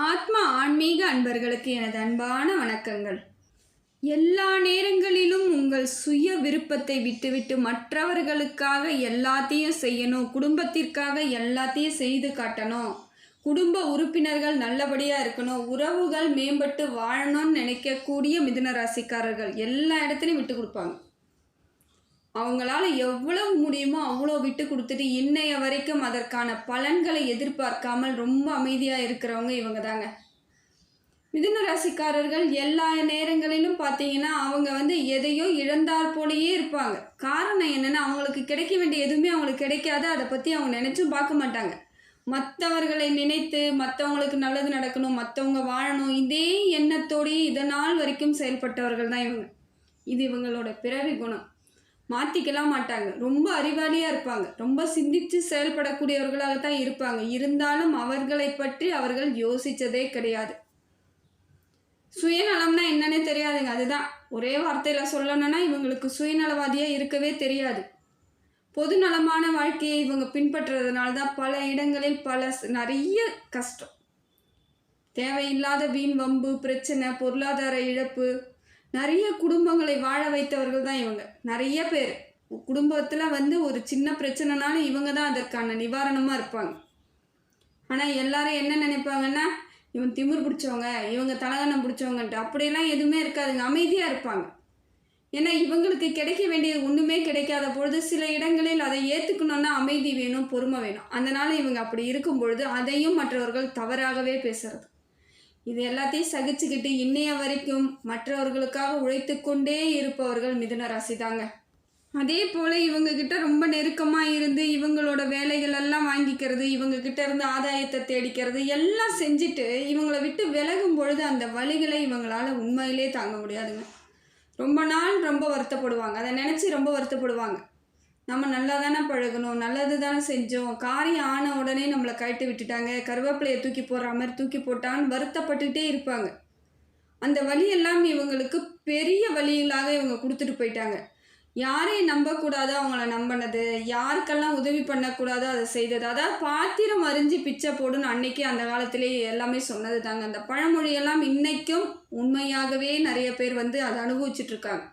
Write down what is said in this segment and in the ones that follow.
ஆத்ம ஆன்மீக அன்பர்களுக்கு எனது அன்பான வணக்கங்கள். எல்லா நேரங்களிலும் உங்கள் சுய விருப்பத்தை விட்டுவிட்டு மற்றவர்களுக்காக எல்லாத்தையும் செய்யணும் குடும்பத்திற்காக எல்லாத்தையும் செய்து காட்டணும். குடும்ப உறுப்பினர்கள் நல்லபடியாக இருக்கணும் உறவுகள் மேம்பட்டு வாழணும்னு நினைக்கக்கூடிய மிதுன ராசிக்காரர்கள் எல்லா இடத்துலையும் விட்டு கொடுப்பாங்க. அவங்களால எவ்வளவு முடியுமோ அவ்வளோ விட்டு கொடுத்துட்டு இன்னைய வரைக்கும் அதற்கான பலன்களை எதிர்பார்க்காமல் ரொம்ப அமைதியாக இருக்கிறவங்க இவங்க தாங்க மிதுன ராசிக்காரர்கள் எல்லா நேரங்களிலும் பார்த்தீங்கன்னா அவங்க வந்து எதையோ இழந்தார் போலயே இருப்பாங்க. காரணம் என்னென்னா அவங்களுக்கு கிடைக்க வேண்டிய எதுவுமே அவங்களுக்கு கிடைக்காது. அதை பற்றி அவங்க நினச்சும் பார்க்க மாட்டாங்க. மற்றவர்களை நினைத்து மற்றவங்களுக்கு நல்லது நடக்கணும் மற்றவங்க வாழணும் இதே எண்ணத்தோடயே இதனால் வரைக்கும் செயல்பட்டவர்கள் தான் இவங்க. இது இவங்களோட பிறவி குணம். மாற்றிக்கலாம் மாட்டாங்க. ரொம்ப அறிவாளியாக இருப்பாங்க. ரொம்ப சிந்தித்து செயல்படக்கூடியவர்களாக தான் இருப்பாங்க. இருந்தாலும் அவர்களை பற்றி அவர்கள் யோசித்ததே கிடையாது. சுயநலம்னா என்னன்னே தெரியாதுங்க. அதுதான். ஒரே வார்த்தையில் சொல்லணும்னா இவங்களுக்கு சுயநலவாதியாக இருக்கவே தெரியாது. பொது நலமான வாழ்க்கையை இவங்க பின்பற்றுறதுனால தான் பல இடங்களில் பல நிறைய கஷ்டம். தேவையில்லாத வீண் வம்பு பிரச்சனை பொருளாதார இழப்பு நிறைய குடும்பங்களை வாழ வைத்தவர்கள் தான் இவங்க. நிறைய பேர். குடும்பத்தில் வந்து ஒரு சின்ன பிரச்சனைனாலும் இவங்க தான் அதற்கான நிவாரணமாக இருப்பாங்க. ஆனால் எல்லாரும் என்ன நினைப்பாங்கன்னா இவன் திமிர் பிடிச்சவங்க இவங்க தலகணம் பிடிச்சவங்கன்ட்டு. அப்படியெல்லாம் எதுவுமே இருக்காதுங்க. அமைதியாக இருப்பாங்க. ஏன்னா இவங்களுக்கு கிடைக்க வேண்டியது ஒன்றுமே கிடைக்காத பொழுது சில இடங்களில் அதை ஏற்றுக்கணுன்னா அமைதி வேணும் பொறுமை வேணும். அதனால் இவங்க அப்படி இருக்கும் பொழுது அதையும் மற்றவர்கள் தவறாகவே பேசுறது. இது எல்லாத்தையும் சகிச்சுக்கிட்டு இன்னைய வரைக்கும் மற்றவர்களுக்காக உழைத்து கொண்டே இருப்பவர்கள் மிதுன ராசி தாங்க அதே போல் இவங்க கிட்ட ரொம்ப நெருக்கமாக இருந்து இவங்களோட வேலைகள் எல்லாம் வாங்கிக்கிறது இவங்க கிட்ட இருந்து ஆதாயத்தை தேடிக்கிறது எல்லாம் செஞ்சுட்டு இவங்களை விட்டு விலகும் பொழுது அந்த வழிகளை இவங்களால உண்மையிலே தாங்க முடியாதுங்க. ரொம்ப நாள் ரொம்ப வருத்தப்படுவாங்க. அதை நினச்சி ரொம்ப வருத்தப்படுவாங்க. நம்ம நல்லா தானே பழகணும் நல்லது தானே செஞ்சோம். காரியம் ஆன உடனே நம்மளை கழட்டி விட்டுட்டாங்க. கருவேப்பிலையை தூக்கி போடுற மாதிரி தூக்கி போட்டான்னு வருத்தப்பட்டுக்கிட்டே இருப்பாங்க. அந்த வழியெல்லாம் இவங்களுக்கு பெரிய வழிகளாக இவங்க கொடுத்துட்டு போயிட்டாங்க. யாரையும் நம்பக்கூடாதோ அவங்கள நம்பினது? யாருக்கெல்லாம் உதவி பண்ணக்கூடாதோ அதை செய்தது? அதாவது பாத்திரம் அறிஞ்சு பிச்சை போடுன்னு அன்னைக்கு அந்த காலத்திலேயே எல்லாமே சொன்னது தாங்க அந்த பழமொழியெல்லாம் இன்னைக்கும் உண்மையாகவே நிறைய பேர் வந்து அதை அனுபவிச்சுட்ருக்காங்க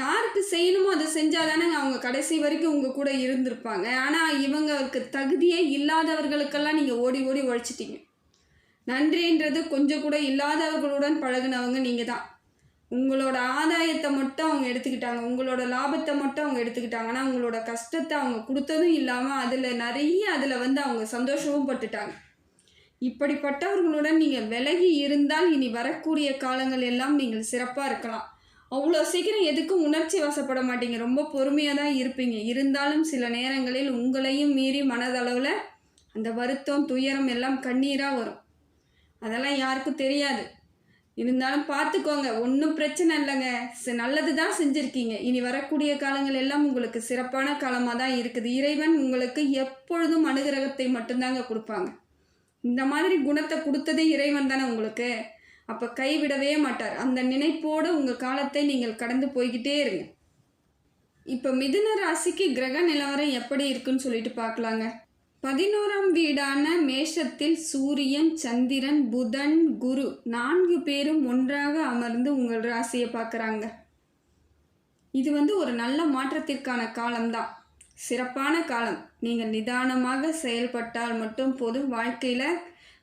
யாருக்கு செய்யணுமோ அதை செஞ்சாதானே அவங்க கடைசி வரைக்கும் உங்கள் கூட இருந்திருப்பாங்க. ஆனால் இவங்களுக்கு தகுதியே இல்லாதவர்களுக்கெல்லாம் நீங்கள் ஓடி ஓடி உழைச்சிட்டீங்க. நன்றின்றது கொஞ்சம் கூட இல்லாதவர்களுடன் பழகுனவங்க நீங்கள் தான் உங்களோட ஆதாயத்தை மட்டும் அவங்க எடுத்துக்கிட்டாங்க. உங்களோட லாபத்தை மட்டும் அவங்க எடுத்துக்கிட்டாங்க. ஆனால் உங்களோட கஷ்டத்தை அவங்க கொடுத்ததும் இல்லாமல் அதில் நிறைய அதில் வந்து அவங்க சந்தோஷமும் பட்டுட்டாங்க. இப்படிப்பட்டவர்களுடன் நீங்கள் விலகி இருந்தால் இனி வரக்கூடிய காலங்கள் எல்லாம் நீங்கள் சிறப்பாக இருக்கலாம். அவ்வளோ சீக்கிரம் எதுக்கும் உணர்ச்சி வசப்பட மாட்டீங்க. ரொம்ப பொறுமையாக தான் இருப்பீங்க. இருந்தாலும் சில நேரங்களில் உங்களையும் மீறி மனதளவில் அந்த வருத்தம் துயரம் எல்லாம் கண்ணீராக வரும். அதெல்லாம் யாருக்கும் தெரியாது. இருந்தாலும் பார்த்துக்கோங்க. ஒன்றும் பிரச்சனை இல்லைங்க. ச- நல்லது தான் செஞ்சுருக்கீங்க. இனி வரக்கூடிய காலங்கள் எல்லாம் உங்களுக்கு சிறப்பான காலமாக தான் இருக்குது. இறைவன் உங்களுக்கு எப்பொழுதும் அனுகிரகத்தை மட்டும்தாங்க கொடுப்பாங்க. இந்த மாதிரி குணத்தை கொடுத்ததே இறைவன் தானே உங்களுக்கு. அப்போ கைவிடவே மாட்டார். அந்த நினைப்போடு உங்கள் காலத்தை நீங்கள் கடந்து போய்கிட்டே இருங்க. இப்போ மிதுன ராசிக்கு கிரக நிலவரம் எப்படி இருக்குன்னு சொல்லிட்டு பார்க்கலாங்க பதினோராம் வீடான மேஷத்தில் சூரியன் சந்திரன் புதன் குரு நான்கு பேரும் ஒன்றாக அமர்ந்து உங்கள் ராசியை பார்க்குறாங்க. இது வந்து ஒரு நல்ல மாற்றத்திற்கான காலம்தான் சிறப்பான காலம். நீங்கள் நிதானமாக செயல்பட்டால் மட்டும் போதும். வாழ்க்கையில்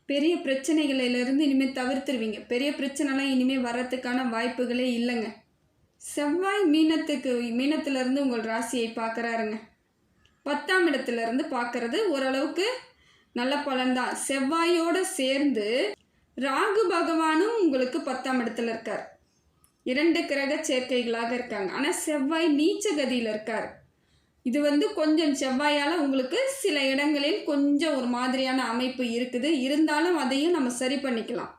பெரிய பிரச்சனைகளிலிருந்து இனிமேல் தவிர்த்துருவீங்க. பெரிய பிரச்சனைலாம் இனிமேல் வர்றதுக்கான வாய்ப்புகளே இல்லைங்க. செவ்வாய் மீனத்துக்கு மீனத்திலிருந்து உங்கள் ராசியை பார்க்குறாருங்க. பத்தாம் இடத்துல இருந்து ஓரளவுக்கு நல்ல பலன்தான். செவ்வாயோடு சேர்ந்து ராகு பகவானும் உங்களுக்கு பத்தாம் இடத்துல இருக்கார். இரண்டு கிரக சேர்க்கைகளாக இருக்காங்க. ஆனால் செவ்வாய் நீச்ச கதியில் இருக்கார். இது வந்து கொஞ்சம் செவ்வாயால் உங்களுக்கு சில இடங்களில் கொஞ்சம் ஒரு மாதிரியான அமைப்பு இருக்குது. இருந்தாலும் அதையும் நம்ம சரி பண்ணிக்கலாம்.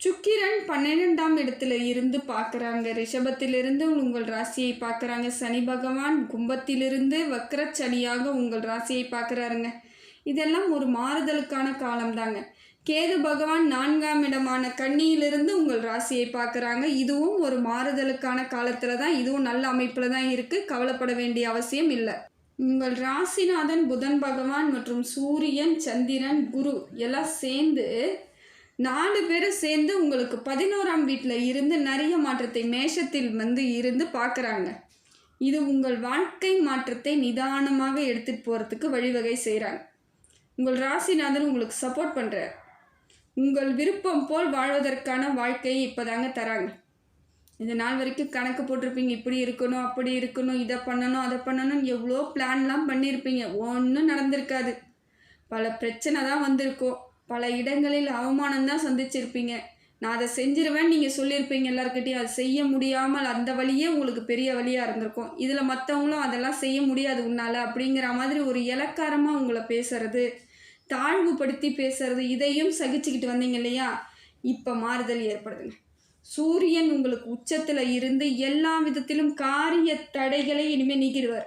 சுக்கிரன் பன்னிரெண்டாம் இடத்துல இருந்து பார்க்குறாங்க. ரிஷபத்திலிருந்து உங்கள் ராசியை பார்க்குறாங்க. சனி பகவான் கும்பத்திலிருந்து வக்கரச்சனியாக உங்கள் ராசியை பார்க்குறாருங்க. இதெல்லாம் ஒரு மாறுதலுக்கான காலம்தாங்க. கேது பகவான் நான்காம் இடமான கன்னியிலிருந்து உங்கள் ராசியை பார்க்குறாங்க. இதுவும் ஒரு மாறுதலுக்கான காலத்தில் தான் இதுவும் நல்ல அமைப்பில் தான் இருக்குது கவலைப்பட வேண்டிய அவசியம் இல்லை. உங்கள் ராசிநாதன் புதன் பகவான் மற்றும் சூரியன் சந்திரன் குரு எல்லாம் சேர்ந்து நாலு பேரும் சேர்ந்து உங்களுக்கு பதினோராம் வீட்டில் இருந்து நிறைய மாற்றத்தை மேஷத்தில் வந்து இருந்து பார்க்குறாங்க. இது உங்கள் வாழ்க்கை மாற்றத்தை நிதானமாக எடுத்துகிட்டு போகிறதுக்கு வழிவகை செய்கிறாங்க உங்கள் ராசிநாதன் உங்களுக்கு சப்போர்ட் பண்ணுறார் உங்கள் விருப்பம் போல் வாழ்வதற்கான வாழ்க்கையை இப்போதாங்க தராங்க. இந்த நாள் வரைக்கும் கணக்கு போட்டிருப்பீங்க. இப்படி இருக்கணும் அப்படி இருக்கணும் இதை பண்ணணும் அதை பண்ணணும் எவ்வளோ பிளான்லாம் பண்ணியிருப்பீங்க. ஒன்றும் நடந்திருக்காது. பல பிரச்சனை தான் வந்திருக்கும். பல இடங்களில் அவமானம் தான் சந்திச்சிருப்பீங்க. நான் அதை செஞ்சிருவேன் நீங்கள் சொல்லியிருப்பீங்க எல்லாருக்கிட்டையும் அதை செய்ய முடியாமல் அந்த வழியே உங்களுக்கு பெரிய வழியாக இருந்திருக்கும். இதில் மற்றவங்களும் அதெல்லாம் செய்ய முடியாது உன்னால் அப்படிங்கிற மாதிரி ஒரு இலக்காரமாக உங்களை பேசுறது தாழ்வுபடுத்தி பேசுறது இதையும் சகிச்சுக்கிட்டு வந்தீங்க இல்லையா? இப்போ மாறுதல் ஏற்படுதுங்க. சூரியன் உங்களுக்கு உச்சத்தில் இருந்து எல்லா விதத்திலும் காரிய தடைகளை இனிமேல் நீக்கிடுவார்.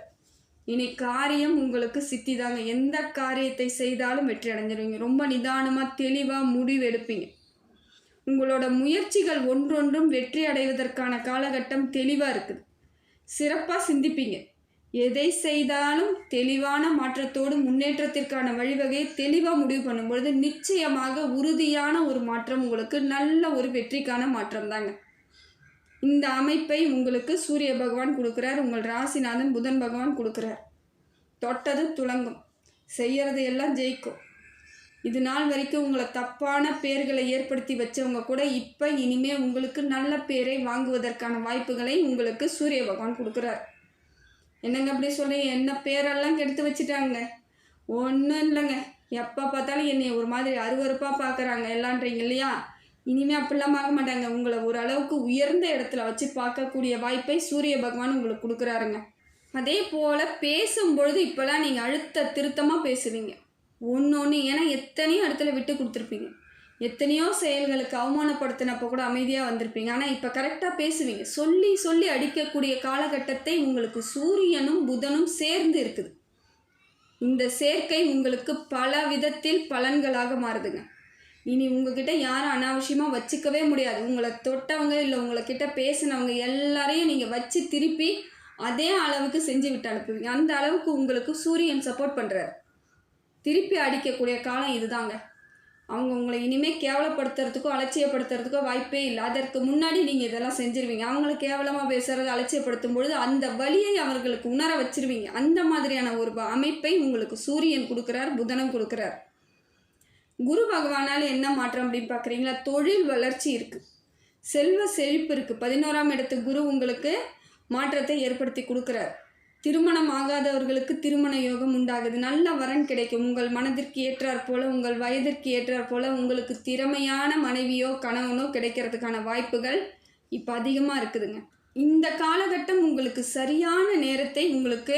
இனி காரியம் உங்களுக்கு சித்தி தாங்க எந்த காரியத்தை செய்தாலும் வெற்றி அடைஞ்சிருவீங்க. ரொம்ப நிதானமாக தெளிவாக முடிவு எடுப்பீங்க. உங்களோட முயற்சிகள் ஒன்றொன்றும் வெற்றி அடைவதற்கான காலகட்டம் தெளிவாக இருக்குது. சிறப்பாக சிந்திப்பீங்க. எதை செய்தாலும் தெளிவான மாற்றத்தோடு முன்னேற்றத்திற்கான வழிவகையை தெளிவாக முடிவு பண்ணும்பொழுது நிச்சயமாக உறுதியான ஒரு மாற்றம் உங்களுக்கு நல்ல ஒரு வெற்றிக்கான மாற்றம் தாங்க இந்த அமைப்பை உங்களுக்கு சூரிய பகவான் கொடுக்குறார் உங்கள் ராசிநாதன் புதன் பகவான் கொடுக்குறார். தொட்டது துளங்கும். செய்கிறது எல்லாம் ஜெயிக்கும். இது நாள் வரைக்கும் உங்களை தப்பான பேர்களை ஏற்படுத்தி வச்சவங்க கூட இப்போ இனிமே உங்களுக்கு நல்ல பேரை வாங்குவதற்கான வாய்ப்புகளை உங்களுக்கு சூரிய பகவான் கொடுக்குறார். என்னங்க அப்படி சொல்லி என்ன பேரெல்லாம் கெடுத்து வச்சுட்டாங்க. ஒன்றும் இல்லைங்க. எப்போ பார்த்தாலும் என்னை ஒரு மாதிரி அருவருப்பாக பார்க்குறாங்க எல்லான்றீங்க இல்லையா? இனிமேல் அப்படிலாம் பார்க்க மாட்டாங்க. உங்களை ஓரளவுக்கு உயர்ந்த இடத்துல வச்சு பார்க்கக்கூடிய வாய்ப்பை சூரிய பகவான் உங்களுக்கு கொடுக்குறாருங்க. அதே போல் பேசும்பொழுது இப்போல்லாம் நீங்கள் அழுத்த திருத்தமாக பேசுவீங்க. ஒன்று ஒன்று ஏன்னா எத்தனையோ இடத்துல விட்டு கொடுத்துருப்பீங்க. எத்தனையோ செயல்களுக்கு அவமானப்படுத்தினப்போ கூட அமைதியாக வந்திருப்பீங்க. ஆனால் இப்போ கரெக்டாக பேசுவீங்க. சொல்லி சொல்லி அடிக்கக்கூடிய காலகட்டத்தை உங்களுக்கு சூரியனும் புதனும் சேர்ந்து இருக்குது. இந்த சேர்க்கை உங்களுக்கு பல விதத்தில் பலன்களாக மாறுதுங்க. இனி உங்ககிட்ட யாரும் அனாவசியமாக வச்சுக்கவே முடியாது. உங்களை தொட்டவங்க இல்லை உங்களை கிட்ட பேசினவங்க எல்லாரையும் நீங்கள் வச்சு திருப்பி அதே அளவுக்கு செஞ்சு விட்டு அனுப்புவீங்க. அந்த அளவுக்கு உங்களுக்கு சூரியன் சப்போர்ட் பண்ணுறாரு திருப்பி அடிக்கக்கூடிய காலம் இதுதாங்க. அவங்க உங்களை இனிமேல் கேவலப்படுத்துறதுக்கோ அலட்சியப்படுத்துறதுக்கோ வாய்ப்பே இல்லை. அதற்கு முன்னாடி நீங்கள் இதெல்லாம் செஞ்சுருவீங்க. அவங்கள கேவலமாக பேசுகிறது அலட்சியப்படுத்தும் பொழுது அந்த வழியை அவர்களுக்கு உணர வச்சிருவீங்க. அந்த மாதிரியான ஒரு அமைப்பை உங்களுக்கு சூரியன் கொடுக்குறார் புதனும் கொடுக்குறார். குரு பகவானால் என்ன மாற்றம் அப்படின்னு பார்க்குறீங்களா? தொழில் வளர்ச்சி இருக்குது செல்வ செழிப்பு இருக்குது பதினோராம் இடத்து குரு உங்களுக்கு மாற்றத்தை ஏற்படுத்தி கொடுக்குறார். திருமணம் ஆகாதவர்களுக்கு திருமண யோகம் உண்டாகுது. நல்ல வரன் கிடைக்கும். உங்கள் மனதிற்கு ஏற்றாற் போல உங்கள் வயதிற்கு ஏற்றாற் போல உங்களுக்கு திறமையான மனைவியோ கணவனோ கிடைக்கிறதுக்கான வாய்ப்புகள் இப்போ அதிகமாக இருக்குதுங்க. இந்த காலகட்டம் உங்களுக்கு சரியான நேரத்தை உங்களுக்கு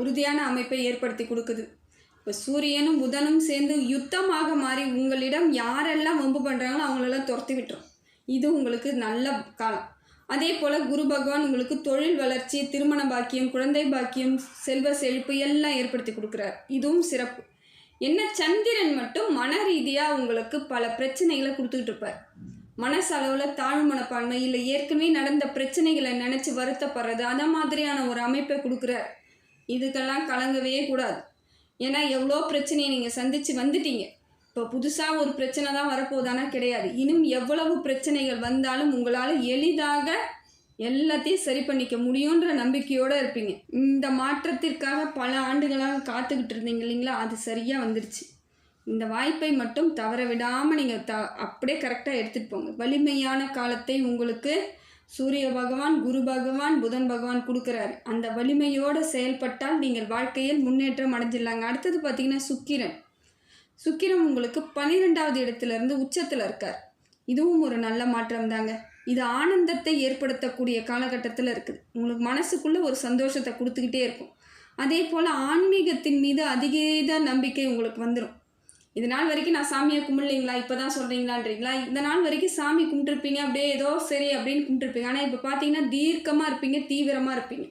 உறுதியான அமைப்பை ஏற்படுத்தி கொடுக்குது. இப்போ சூரியனும் புதனும் சேர்ந்து யுத்தமாக மாறி உங்களிடம் யாரெல்லாம் வம்பு பண்ணுறாங்களோ அவங்களெல்லாம் துரத்தி விட்டுரும். இது உங்களுக்கு நல்ல காலம். அதே போல் குரு பகவான் உங்களுக்கு தொழில் வளர்ச்சி திருமண பாக்கியம் குழந்தை பாக்கியம் செல்வ செழிப்பு எல்லாம் ஏற்படுத்தி கொடுக்குறார். இதுவும் சிறப்பு. என்ன சந்திரன் மட்டும் மன ரீதியாக உங்களுக்கு பல பிரச்சனைகளை கொடுத்துக்கிட்டு இருப்பார். மனசளவில் தாழ் மனப்பான்மை இல்லை. ஏற்கனவே நடந்த பிரச்சனைகளை நினச்சி வருத்தப்படுறது அந்த மாதிரியான ஒரு அமைப்பை கொடுக்குறார். இதுக்கெல்லாம் கலங்கவே கூடாது. ஏன்னா எவ்வளோ பிரச்சனையை நீங்கள் சந்தித்து வந்துட்டீங்க. இப்போ புதுசாக ஒரு பிரச்சனை தான் வரப்போதானா கிடையாது. இன்னும் எவ்வளவு பிரச்சனைகள் வந்தாலும் உங்களால் எளிதாக எல்லாத்தையும் சரி பண்ணிக்க முடியுன்ற நம்பிக்கையோடு இருப்பீங்க. இந்த மாற்றத்திற்காக பல ஆண்டுகளாக காத்துக்கிட்டு இருந்தீங்க இல்லைங்களா? அது சரியாக வந்துருச்சு. இந்த வாய்ப்பை மட்டும் தவற விடாமல் நீங்கள் த அப்படியே கரெக்டாக எடுத்துகிட்டு போங்க. வலிமையான காலத்தை உங்களுக்கு சூரிய பகவான் குரு பகவான் புதன் பகவான் கொடுக்குறாரு. அந்த வலிமையோடு செயல்பட்டால் நீங்கள் வாழ்க்கையில் முன்னேற்றம் அடைஞ்சிடலாங்க. அடுத்தது பார்த்தீங்கன்னா சுக்கிரன். சுக்கிரம் உங்களுக்கு பன்னிரெண்டாவது இடத்துல இருந்து உச்சத்தில் இருக்கார். இதுவும் ஒரு நல்ல மாற்றம் தாங்க இது ஆனந்தத்தை ஏற்படுத்தக்கூடிய காலகட்டத்தில் இருக்குது. உங்களுக்கு மனசுக்குள்ளே ஒரு சந்தோஷத்தை கொடுத்துக்கிட்டே இருக்கும். அதே போல் ஆன்மீகத்தின் மீது அதிகீத நம்பிக்கை உங்களுக்கு வந்துடும் இது நாள் வரைக்கும் நான் சாமியை கும்பிடலைங்களா? இப்போ தான் சொல்கிறீங்களான்றீங்களா இந்த நாள் வரைக்கும் சாமி கும்பிட்டுருப்பீங்க. அப்படியே ஏதோ சரி அப்படின்னு கும்பிட்டுருப்பீங்க. ஆனால் இப்போ பார்த்தீங்கன்னா தீர்க்கமாக இருப்பீங்க தீவிரமாக இருப்பீங்க.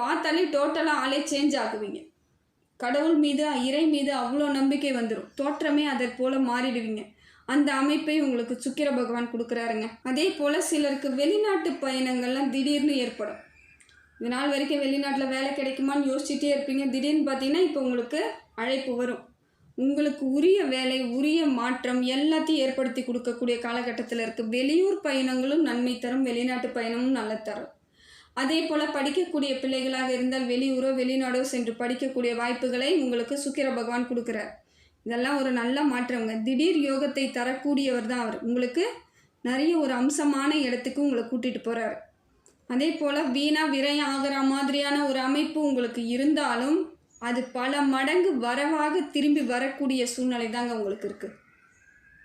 பார்த்தாலே டோட்டலாக ஆளே சேஞ்ச் ஆகுவீங்க. கடவுள் மீது இறை மீது அவ்வளோ நம்பிக்கை வந்துடும் தோற்றமே அதை போல் மாறிடுவீங்க. அந்த அமைப்பை உங்களுக்கு சுக்கிர பகவான் கொடுக்குறாருங்க. அதே போல் சிலருக்கு வெளிநாட்டு பயணங்கள்லாம் திடீர்னு ஏற்படும். இது நாள் வரைக்கும் வெளிநாட்டில் வேலை கிடைக்குமான்னு யோசிச்சுட்டே இருப்பீங்க. திடீர்னு பார்த்தீங்கன்னா இப்போ உங்களுக்கு அழைப்பு வரும். உங்களுக்கு உரிய வேலை உரிய மாற்றம் எல்லாத்தையும் ஏற்படுத்தி கொடுக்கக்கூடிய காலகட்டத்தில் இருக்குது வெளியூர் பயணங்களும் நன்மை தரும் வெளிநாட்டு பயணமும் நல்ல தரும். அதே போல் படிக்கக்கூடிய பிள்ளைகளாக இருந்தால் வெளியூரோ வெளிநாடோ சென்று படிக்கக்கூடிய வாய்ப்புகளை உங்களுக்கு சுக்கிர பகவான் கொடுக்குறார். இதெல்லாம் ஒரு நல்ல மாற்றங்க. திடீர் யோகத்தை தரக்கூடியவர் தான் அவர். உங்களுக்கு நிறைய ஒரு அம்சமான இடத்துக்கு உங்களை கூட்டிகிட்டு போகிறார் அதே போல் வீணா விரயம் ஆகிற மாதிரியான ஒரு அமைப்பு உங்களுக்கு இருந்தாலும் அது பல மடங்கு வரவாக திரும்பி வரக்கூடிய சூழ்நிலை தாங்க உங்களுக்கு இருக்குது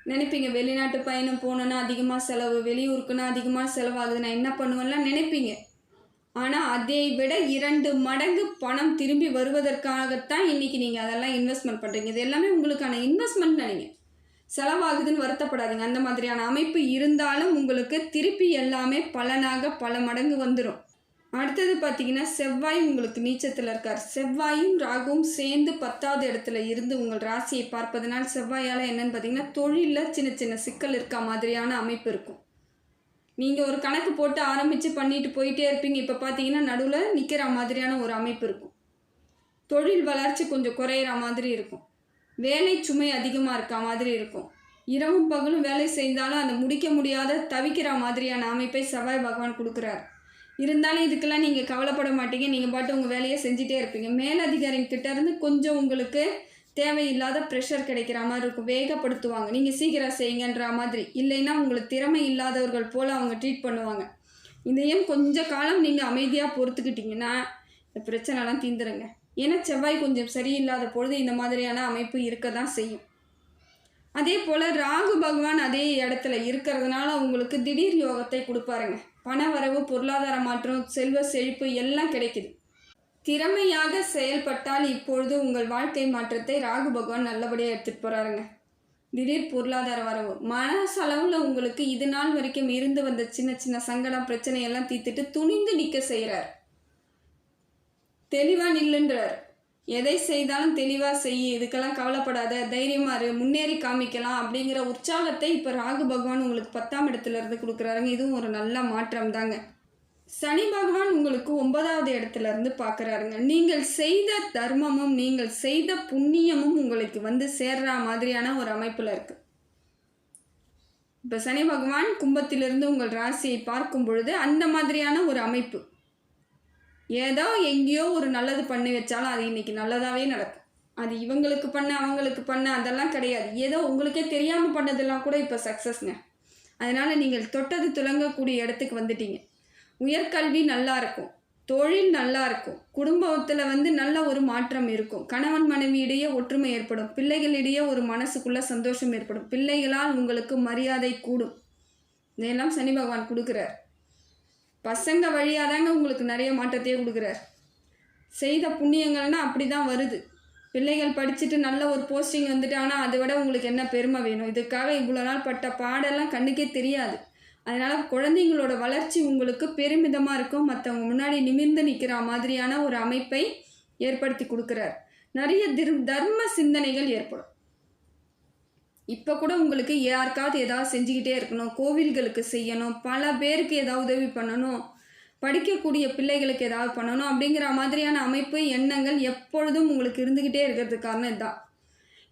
நினைப்பீங்க வெளிநாட்டு பயணம் போனோன்னா அதிகமாக செலவு வெளியூருக்குன்னா அதிகமாக செலவாகுது நான் என்ன பண்ணுவேன்லாம் நினைப்பீங்க. ஆனால் அதை விட இரண்டு மடங்கு பணம் திரும்பி வருவதற்காகத்தான் இன்றைக்கி நீங்கள் அதெல்லாம் இன்வெஸ்ட்மெண்ட் பண்ணுறீங்க இது எல்லாமே உங்களுக்கான இன்வெஸ்ட்மெண்ட் நினைங்க செலவாகுதுன்னு வருத்தப்படாதீங்க. அந்த மாதிரியான அமைப்பு இருந்தாலும் உங்களுக்கு திருப்பி எல்லாமே பலனாக பல மடங்கு வந்துடும் அடுத்தது பார்த்தீங்கன்னா செவ்வாய் உங்களுக்கு நீச்சத்தில் இருக்கார். செவ்வாயும் ராகுவும் சேர்ந்து பத்தாவது இடத்துல இருந்து உங்கள் ராசியை பார்ப்பதனால் செவ்வாயால் என்னன்னு பார்த்தீங்கன்னா தொழிலில் சின்ன சின்ன சிக்கல் இருக்க மாதிரியான அமைப்பு இருக்கும். நீங்கள் ஒரு கணக்கு போட்டு ஆரம்பித்து பண்ணிட்டு போயிட்டே இருப்பீங்க. இப்போ பார்த்தீங்கன்னா நடுவில் நிற்கிற மாதிரியான ஒரு அமைப்பு இருக்கும். தொழில் வளர்ச்சி கொஞ்சம் குறையிற மாதிரி இருக்கும். வேலை சுமை அதிகமாக இருக்க மாதிரி இருக்கும். இரவும் பகலும் வேலை செய்தாலும் அதை முடிக்க முடியாத தவிக்கிற மாதிரியான அமைப்பை செவ்வாய் பகவான் கொடுக்குறாரு. இருந்தாலும் இதுக்கெல்லாம் நீங்கள் கவலைப்பட மாட்டீங்க. நீங்கள் பாட்டு உங்கள் வேலையை செஞ்சுட்டே இருப்பீங்க. மேலதிகாரிகிட்ட இருந்து கொஞ்சம் உங்களுக்கு தேவையில்லாத ப்ரெஷர் கிடைக்கிற மாதிரி இருக்கும். வேகப்படுத்துவாங்க. நீங்கள் சீக்கிரம் செய்யுங்கன்ற மாதிரி. இல்லைன்னா உங்களுக்கு திறமை இல்லாதவர்கள் போல் அவங்க ட்ரீட் பண்ணுவாங்க. இதையும் கொஞ்ச காலம் நீங்கள் அமைதியாக பொறுத்துக்கிட்டிங்கன்னா இந்த பிரச்சனைலாம் தீந்துருங்க. ஏன்னா செவ்வாய் கொஞ்சம் சரியில்லாத பொழுது இந்த மாதிரியான அமைப்பு இருக்க தான் செய்யும். அதே போல் ராகு பகவான் அதே இடத்துல இருக்கிறதுனால உங்களுக்கு திடீர் யோகத்தை கொடுப்பாருங்க. பண வரவு பொருளாதார மாற்றம் செல்வ செழிப்பு எல்லாம் கிடைக்குது. திறமையாக செயல்பட்டால் இப்பொழுது உங்கள் வாழ்க்கை மாற்றத்தை ராகு பகவான் நல்லபடியாக எடுத்துகிட்டு போகிறாருங்க திடீர் பொருளாதார வரவு. மனசளவில் உங்களுக்கு இது நாள் வரைக்கும் இருந்து வந்த சின்ன சின்ன சங்கடம் பிரச்சனை எல்லாம் தீர்த்துட்டு துணிந்து நிற்க செய்கிறார் தெளிவாக நில்லுன்றார். எதை செய்தாலும் தெளிவாக செய் இதுக்கெல்லாம் கவலைப்படாத தைரியமாக இரு முன்னேறி காமிக்கலாம் அப்படிங்கிற உற்சாகத்தை இப்போ ராகு பகவான் உங்களுக்கு பத்தாம் இடத்துல இருந்து கொடுக்குறாருங்க. இதுவும் ஒரு நல்ல மாற்றம் தாங்க சனி பகவான் உங்களுக்கு ஒன்பதாவது இடத்துல இருந்து பார்க்குறாருங்க. நீங்கள் செய்த தர்மமும் நீங்கள் செய்த புண்ணியமும் உங்களுக்கு வந்து சேர்ற மாதிரியான ஒரு அமைப்பில் இருக்குது இப்போ சனி பகவான் கும்பத்திலிருந்து உங்கள் ராசியை பார்க்கும் பொழுது அந்த மாதிரியான ஒரு அமைப்பு. ஏதோ எங்கேயோ ஒரு நல்லது பண்ணி வச்சாலும் அது இன்றைக்கி நல்லதாகவே நடக்கும். அது இவங்களுக்கு பண்ண அவங்களுக்கு பண்ண அதெல்லாம் கிடையாது. ஏதோ உங்களுக்கே தெரியாமல் பண்ணதெல்லாம் கூட இப்போ சக்ஸஸ்ங்க அதனால் நீங்கள் தொட்டது துலங்கக்கூடிய இடத்துக்கு வந்துட்டீங்க. உயர்கல்வி நல்லா இருக்கும். தொழில் நல்லா இருக்கும். குடும்பத்தில் வந்து நல்ல ஒரு மாற்றம் இருக்கும். கணவன் மனைவியிடையே ஒற்றுமை ஏற்படும். பிள்ளைகளிடையே ஒரு மனசுக்குள்ள சந்தோஷம் ஏற்படும். பிள்ளைகளால் உங்களுக்கு மரியாதை கூடும். இதெல்லாம் சனி பகவான் கொடுக்குறார். பசங்க வழியாக தாங்க உங்களுக்கு நிறைய மாற்றத்தையே கொடுக்குறார். செய்த புண்ணியங்கள்னா அப்படி தான் வருது. பிள்ளைகள் படிச்சுட்டு நல்ல ஒரு போஸ்டிங் வந்துட்டாங்கன்னா அதை விட உங்களுக்கு என்ன பெருமை வேணும்? இதுக்காக இவ்வளோ நாள் பட்ட பாடெல்லாம் கண்ணுக்கே தெரியாது. அதனால் குழந்தைங்களோட வளர்ச்சி உங்களுக்கு பெருமிதமாக இருக்கும். மற்றவங்க முன்னாடி நிமிர்ந்து நிற்கிற மாதிரியான ஒரு அமைப்பை ஏற்படுத்தி கொடுக்குறார். நிறைய திரு தர்ம சிந்தனைகள் ஏற்படும். இப்போ கூட உங்களுக்கு யாருக்காவது ஏதாவது செஞ்சுக்கிட்டே இருக்கணும். கோவில்களுக்கு செய்யணும். பல பேருக்கு ஏதாவது உதவி பண்ணணும். படிக்கக்கூடிய பிள்ளைகளுக்கு ஏதாவது பண்ணணும். அப்படிங்கிற மாதிரியான அமைப்பு எண்ணங்கள் எப்பொழுதும் உங்களுக்கு இருந்துக்கிட்டே இருக்கிறதுக்கு காரணம் இதுதான்.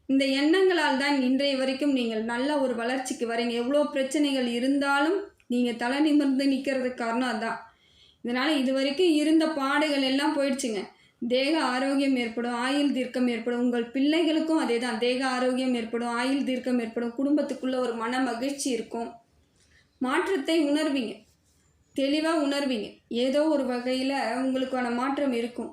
இந்த எண்ணங்களால் தான் இன்றைய வரைக்கும் நீங்கள் நல்ல ஒரு வளர்ச்சிக்கு வரீங்க. எவ்வளோ பிரச்சனைகள் இருந்தாலும் நீங்கள் தலை நிமிர்ந்து நிற்கிறதுக்கு காரணம் அதுதான் இதனால் இது வரைக்கும் இருந்த பாடுகள் எல்லாம் போயிடுச்சுங்க. தேக ஆரோக்கியம் ஏற்படும் ஆயுள் தீர்க்கம் ஏற்படும். உங்கள் பிள்ளைகளுக்கும் அதே தான். தேக ஆரோக்கியம் ஏற்படும் ஆயுள் தீர்க்கம் ஏற்படும். குடும்பத்துக்குள்ளே ஒரு மன மகிழ்ச்சி இருக்கும். மாற்றத்தை உணர்வீங்க. தெளிவாக உணர்வீங்க. ஏதோ ஒரு வகையில் உங்களுக்கான மாற்றம் இருக்கும்.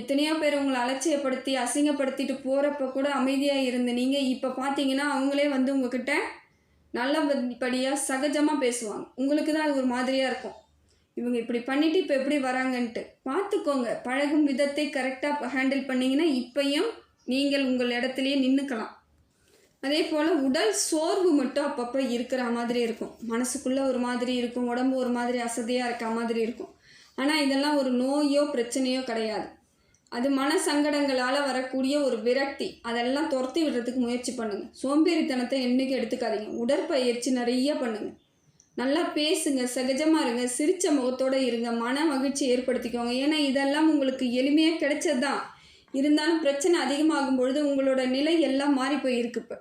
எத்தனையோ பேர் உங்களை அலட்சியப்படுத்தி அசிங்கப்படுத்திட்டு போகிறப்ப கூட அமைதியாக இருந்து நீங்கள் இப்போ பார்த்தீங்கன்னா அவங்களே வந்து உங்ககிட்ட நல்லபடியாக சகஜமாக பேசுவாங்க. உங்களுக்கு தான் அது ஒரு மாதிரியாக இருக்கும். இவங்க இப்படி பண்ணிவிட்டு இப்போ எப்படி வராங்கன்ட்டு பார்த்துக்கோங்க பழகும் விதத்தை கரெக்டாக ஹேண்டில் பண்ணிங்கன்னா இப்பையும் நீங்கள் உங்கள் இடத்துலையே நின்றுக்கலாம் அதே போல் உடல் சோர்வு மட்டும் அப்பப்போ இருக்கிற மாதிரி இருக்கும். மனசுக்குள்ளே ஒரு மாதிரி இருக்கும். உடம்பு ஒரு மாதிரி அசதியாக இருக்க மாதிரி இருக்கும். ஆனால் இதெல்லாம் ஒரு நோயோ பிரச்சனையோ கிடையாது. அது மன சங்கடங்களால் வரக்கூடிய ஒரு விரக்தி. அதெல்லாம் துரத்தி விடுறதுக்கு முயற்சி பண்ணுங்கள் சோம்பேறித்தனத்தை என்றைக்கும் எடுத்துக்காதீங்க. உடற்பயிற்சி நிறைய பண்ணுங்கள் நல்லா பேசுங்க சகஜமாக இருங்க சிரித்த முகத்தோடு இருங்க மன மகிழ்ச்சி ஏற்படுத்திக்கோங்க. ஏன்னா இதெல்லாம் உங்களுக்கு எளிமையாக கிடைச்சது தான் இருந்தாலும் பிரச்சனை அதிகமாகும் பொழுது உங்களோட நிலை எல்லாம் மாறி போயிருக்கு இப்போ.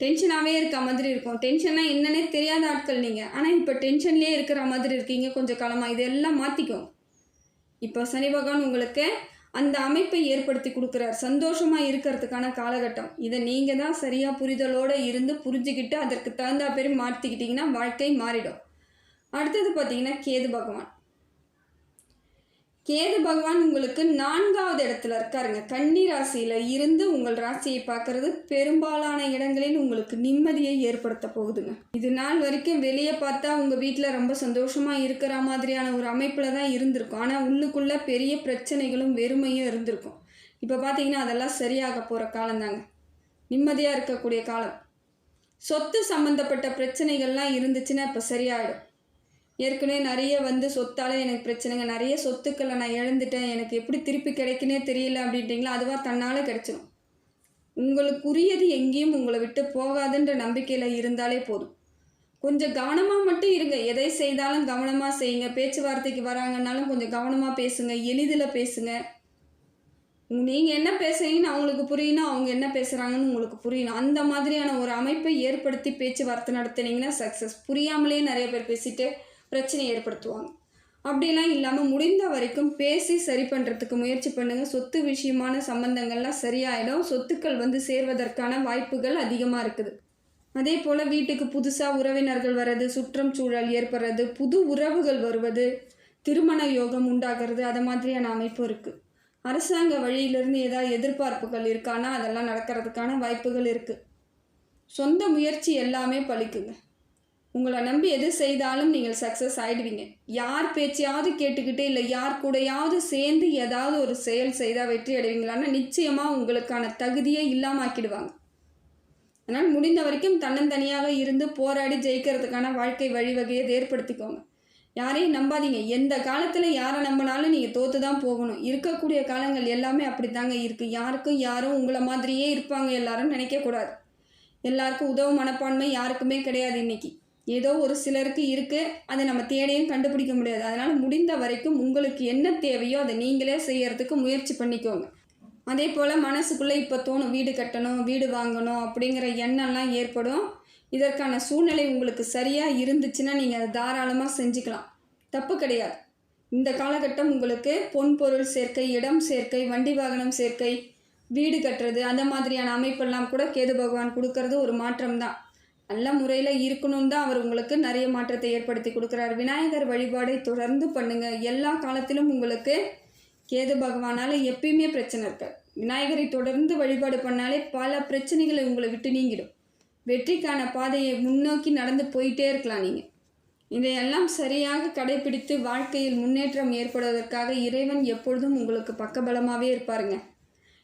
டென்ஷனாகவே இருக்க மாதிரி இருக்கும். டென்ஷனாக என்னன்னே தெரியாத ஆட்கள் நீங்கள் ஆனால் இப்போ டென்ஷன்லேயே இருக்கிற மாதிரி இருக்கீங்க. கொஞ்சம் காலமாக இதெல்லாம் மாற்றிக்கும் இப்போ சனி பகவான் உங்களுக்கு அந்த அமைப்பை ஏற்படுத்தி கொடுக்குறார். சந்தோஷமாக இருக்கிறதுக்கான காலகட்டம். இதை நீங்கள் தான் சரியாக புரிதலோடு இருந்து புரிஞ்சுக்கிட்டு அதற்கு தகுந்தா பேர் மாற்றிக்கிட்டிங்கன்னா வாழ்க்கை மாறிடும். அடுத்தது பார்த்தீங்கன்னா கேது பகவான். கேது பகவான் உங்களுக்கு நான்காவது இடத்துல இருக்காருங்க. கன்னி ராசியில் இருந்து உங்கள் ராசியை பார்க்கறது பெரும்பாலான இடங்களில் உங்களுக்கு நிம்மதியை ஏற்படுத்த போகுதுங்க. இது நாள் வரைக்கும் வெளியே பார்த்தா உங்கள் வீட்டில் ரொம்ப சந்தோஷமாக இருக்கிற மாதிரியான ஒரு அமைப்பில் தான் இருந்திருக்கும். ஆனால் உள்ளுக்குள்ளே பெரிய பிரச்சனைகளும் வெறுமையும் இருந்திருக்கும். இப்போ பார்த்தீங்கன்னா அதெல்லாம் சரியாக போகிற காலம்தாங்க நிம்மதியாக இருக்கக்கூடிய காலம். சொத்து சம்மந்தப்பட்ட பிரச்சனைகள்லாம் இருந்துச்சுன்னா இப்போ சரியாயிடும். ஏற்கனவே நிறைய வந்து சொத்தால் எனக்கு பிரச்சனைங்க. நிறைய சொத்துக்களை நான் இழந்துட்டேன். எனக்கு எப்படி திருப்பி கிடைக்குனே தெரியல அப்படின்ட்டிங்களா? அதுவாக தன்னால் கிடைச்சிடும் உங்களுக்குரியது எங்கேயும் உங்களை விட்டு போகாதுன்ற நம்பிக்கையில் இருந்தாலே போதும். கொஞ்சம் கவனமாக மட்டும் இருங்க. எதை செய்தாலும் கவனமாக செய்யுங்க. பேச்சுவார்த்தைக்கு வராங்கன்னாலும் கொஞ்சம் கவனமாக பேசுங்க. எளிதில் பேசுங்க. நீங்கள் என்ன பேசுறீங்கன்னு அவங்களுக்கு புரியணும். அவங்க என்ன பேசுகிறாங்கன்னு உங்களுக்கு புரியணும். அந்த மாதிரியான ஒரு அமைப்பை ஏற்படுத்தி பேச்சுவார்த்தை நடத்துனீங்கன்னா சக்ஸஸ் புரியாமலே நிறைய பேர் பேசிட்டு பிரச்சனை ஏற்படுத்துவாங்க. அப்படிலாம் இல்லாமல் முடிந்த வரைக்கும் பேசி சரி பண்ணுறதுக்கு முயற்சி பண்ணுங்கள் சொத்து விஷயமான சம்பந்தங்கள்லாம் சரியாயிடும். சொத்துக்கள் வந்து சேர்வதற்கான வாய்ப்புகள் அதிகமாக இருக்குது. அதே போல் வீட்டுக்கு புதுசாக உறவினர்கள் வர்றது சுற்றம் சூழல் ஏற்படுறது புது உறவுகள் வருவது திருமண யோகம் உண்டாகிறது அது மாதிரியான அமைப்பு இருக்குது அரசாங்க வழியிலிருந்து ஏதாவது எதிர்பார்ப்புகள் இருக்கானா? அதெல்லாம் நடக்கிறதுக்கான வாய்ப்புகள் இருக்குது சொந்த முயற்சி எல்லாமே பழிக்குங்க. உங்களை நம்பி எது செய்தாலும் நீங்கள் சக்ஸஸ் ஆகிடுவீங்க யார் பேச்சையாவது கேட்டுக்கிட்டு இல்லை யார் கூடயாவது சேர்ந்து ஏதாவது ஒரு செயல் செய்தால் வெற்றி அடைவீங்களான்னா நிச்சயமாக உங்களுக்கான தகுதியே இல்லாமல் ஆக்கிடுவாங்க அதனால் முடிந்த வரைக்கும் தன்னந்தனியாக இருந்து போராடி ஜெயிக்கிறதுக்கான வாழ்க்கை வழிவகையை ஏற்படுத்திக்கோங்க. யாரையும் நம்பாதீங்க. எந்த காலத்தில் யாரை நம்பினாலும் நீங்கள் தோற்று தான் போகணும். இருக்கக்கூடிய காலங்கள் எல்லாமே அப்படி தாங்க இருக்குது யாருக்கும் யாரும் உங்களை மாதிரியே இருப்பாங்க எல்லாரும் நினைக்கக்கூடாது. எல்லாருக்கும் உதவும் மனப்பான்மை யாருக்குமே கிடையாது இன்னைக்கு. ஏதோ ஒரு சிலருக்கு இருக்குது அதை நம்ம தேடியும் கண்டுபிடிக்க முடியாது. அதனால் முடிந்த வரைக்கும் உங்களுக்கு என்ன தேவையோ அதை நீங்களே செய்யறதுக்கு முயற்சி பண்ணிக்கோங்க. அதே போல் மனசுக்குள்ளே இப்போ தோணும் வீடு கட்டணும் வீடு வாங்கணும் அப்படிங்கிற எண்ணம்லாம் ஏற்படும். இதற்கான சூழ்நிலை உங்களுக்கு சரியாக இருந்துச்சுன்னா நீங்கள் அதை தாராளமாக செஞ்சுக்கலாம். தப்பு கிடையாது. இந்த காலகட்டம் உங்களுக்கு பொன் பொருள் சேர்க்கை இடம் சேர்க்கை வண்டி வாகனம் சேர்க்கை வீடு கட்டுறது அந்த மாதிரியான அமைப்பெல்லாம் கூட கேது பகவான் கொடுக்கறது ஒரு மாற்றம் தான் நல்ல முறையில் இருக்கணும் தான் அவர் உங்களுக்கு நிறைய மாற்றத்தை ஏற்படுத்தி கொடுக்குறாரு. விநாயகர் வழிபாடை தொடர்ந்து பண்ணுங்க. எல்லா காலத்திலும் உங்களுக்கு கேது பகவானால் எப்பயுமே பிரச்சனை இருக்காது. விநாயகரை தொடர்ந்து வழிபாடு பண்ணாலே பல பிரச்சனைகளை உங்களை விட்டு நீங்கிடும். வெற்றிக்கான பாதையை முன்னோக்கி நடந்து போயிட்டே இருக்கலாம் நீங்கள் இதையெல்லாம் சரியாக கடைபிடித்து வாழ்க்கையில் முன்னேற்றம் ஏற்படுவதற்காக இறைவன் எப்பொழுதும் உங்களுக்கு பக்கபலமாகவே இருப்பாருங்க.